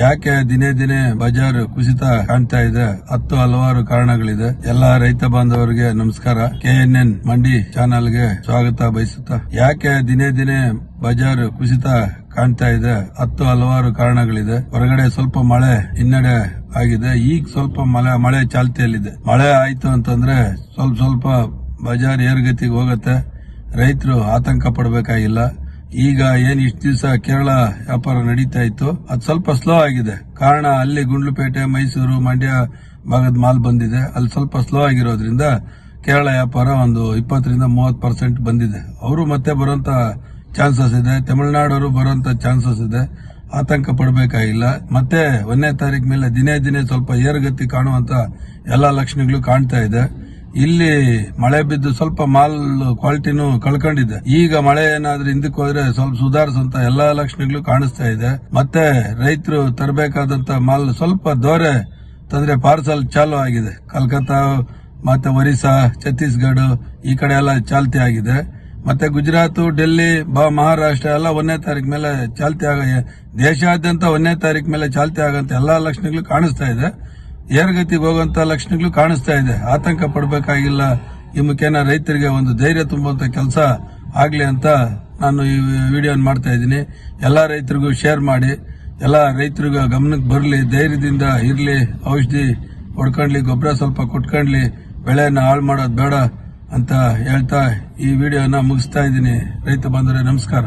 ಯಾಕೆ ದಿನೇ ದಿನೇ ಬಜಾರ್ ಕುಸಿತ ಕಾಣ್ತಾ ಇದೆ? ಹತ್ತು ಹಲವಾರು ಕಾರಣಗಳಿದೆ. ಎಲ್ಲಾ ರೈತ ಬಾಂಧವರಿಗೆ ನಮಸ್ಕಾರ. ಕೆಎನ್ಎನ್ ಮಂಡಿ ಚಾನೆಲ್ಗೆ ಸ್ವಾಗತ ಬಯಸುತ್ತಾ. ಯಾಕೆ ದಿನೇ ದಿನೇ ಬಜಾರ್ ಕುಸಿತ ಕಾಣ್ತಾ ಇದೆ? ಹತ್ತು ಹಲವಾರು ಕಾರಣಗಳಿದೆ. ಹೊರಗಡೆ ಸ್ವಲ್ಪ ಮಳೆ ಹಿನ್ನಡೆ ಆಗಿದೆ. ಈಗ ಸ್ವಲ್ಪ ಮಳೆ ಮಳೆ ಚಾಲ್ತಿಯಲ್ಲಿದೆ. ಮಳೆ ಆಯ್ತು ಅಂತಂದ್ರೆ ಸ್ವಲ್ಪ ಸ್ವಲ್ಪ ಬಜಾರ್ ಏರುಗತಿಗೆ ಹೋಗುತ್ತೆ. ರೈತರು ಆತಂಕ ಪಡಬೇಕಾಗಿಲ್ಲ. ಈಗ ಏನ್ ಇಷ್ಟು ದಿವಸ ಕೇರಳ ವ್ಯಾಪಾರ ನಡೀತಾ ಇತ್ತು, ಅದು ಸ್ವಲ್ಪ ಸ್ಲೋ ಆಗಿದೆ. ಕಾರಣ ಅಲ್ಲಿ ಗುಂಡ್ಲುಪೇಟೆ, ಮೈಸೂರು, ಮಂಡ್ಯ ಭಾಗದ ಮಾಲ್ ಬಂದಿದೆ. ಅಲ್ಲಿ ಸ್ವಲ್ಪ ಸ್ಲೋ ಆಗಿರೋದ್ರಿಂದ ಕೇರಳ ವ್ಯಾಪಾರ ಒಂದು ಇಪ್ಪತ್ತರಿಂದ ಮೂವತ್ತು ಪರ್ಸೆಂಟ್ ಬಂದಿದೆ. ಅವರು ಮತ್ತೆ ಬರುವಂತ ಚಾನ್ಸಸ್ ಇದೆ. ತಮಿಳುನಾಡವರು ಬರುವಂತ ಚಾನ್ಸಸ್ ಇದೆ. ಆತಂಕ ಪಡಬೇಕಾಗಿಲ್ಲ. ಮತ್ತೆ ಒಂದನೇ ತಾರೀಕು ಮೇಲೆ ದಿನೇ ದಿನೇ ಸ್ವಲ್ಪ ಏರುಗತಿ ಕಾಣುವಂತ ಎಲ್ಲಾ ಲಕ್ಷಣಗಳು ಕಾಣ್ತಾ ಇದೆ. ಇಲ್ಲಿ ಮಳೆ ಬಿದ್ದು ಸ್ವಲ್ಪ ಮಾಲ್ ಕ್ವಾಲಿಟಿನೂ ಕಳ್ಕೊಂಡಿದೆ. ಈಗ ಮಳೆ ಏನಾದ್ರೂ ಹಿಂದಕ್ಕೆ ಹೋದ್ರೆ ಸ್ವಲ್ಪ ಸುಧಾರಿಸುವಂತ ಎಲ್ಲಾ ಲಕ್ಷಣಗಳು ಕಾಣಿಸ್ತಾ ಇದೆ. ಮತ್ತೆ ರೈತರು ತರಬೇಕಾದಂತ ಮಾಲ್ ಸ್ವಲ್ಪ ದೋರೆ ತಂದ್ರೆ ಪಾರ್ಸಲ್ ಚಾಲು ಆಗಿದೆ. ಕಲ್ಕತ್ತಾ, ಮತ್ತೆ ಒರಿಸ್ಸಾ, ಛತ್ತೀಸ್ಗಢ ಈ ಕಡೆ ಎಲ್ಲ ಚಾಲ್ತಿ ಆಗಿದೆ. ಮತ್ತೆ ಗುಜರಾತ್, ಡೆಲ್ಲಿ ಮಹಾರಾಷ್ಟ್ರ ಎಲ್ಲ ಒಂದನೇ ತಾರೀಕು ಮೇಲೆ ಚಾಲ್ತಿ ಆಗ ದೇಶಾದ್ಯಂತ ಒಂದನೇ ತಾರೀಕು ಮೇಲೆ ಚಾಲ್ತಿ ಆಗಂತ ಎಲ್ಲಾ ಲಕ್ಷಣಗಳು ಕಾಣಿಸ್ತಾ ಇದೆ. ಏರುಗತಿಗೆ ಹೋಗುವಂತ ಲಕ್ಷಣಗಳು ಕಾಣಿಸ್ತಾ ಇದೆ. ಆತಂಕ ಪಡಬೇಕಾಗಿಲ್ಲ. ಈ ಮುಖೇನ ರೈತರಿಗೆ ಒಂದು ಧೈರ್ಯ ತುಂಬುವಂತ ಕೆಲಸ ಆಗ್ಲಿ ಅಂತ ನಾನು ಈ ವಿಡಿಯೋ ಮಾಡ್ತಾ ಇದ್ದೀನಿ. ಎಲ್ಲ ರೈತರಿಗೂ ಶೇರ್ ಮಾಡಿ. ಎಲ್ಲ ರೈತರಿಗೂ ಗಮನಕ್ಕೆ ಬರಲಿ, ಧೈರ್ಯದಿಂದ ಇರಲಿ, ಔಷಧಿ ಹೊಡ್ಕೊಂಡ್ಲಿ, ಗೊಬ್ಬರ ಸ್ವಲ್ಪ ಕೊಟ್ಕೊಂಡ್ಲಿ ಬೆಳೆಯನ್ನ ಹಾಳು ಮಾಡೋದು ಬೇಡ ಅಂತ ಹೇಳ್ತಾ ಈ ವಿಡಿಯೋನ ಮುಗಿಸ್ತಾ ಇದ್ದೀನಿ. ರೈತ ಬಂದರೆ ನಮಸ್ಕಾರ.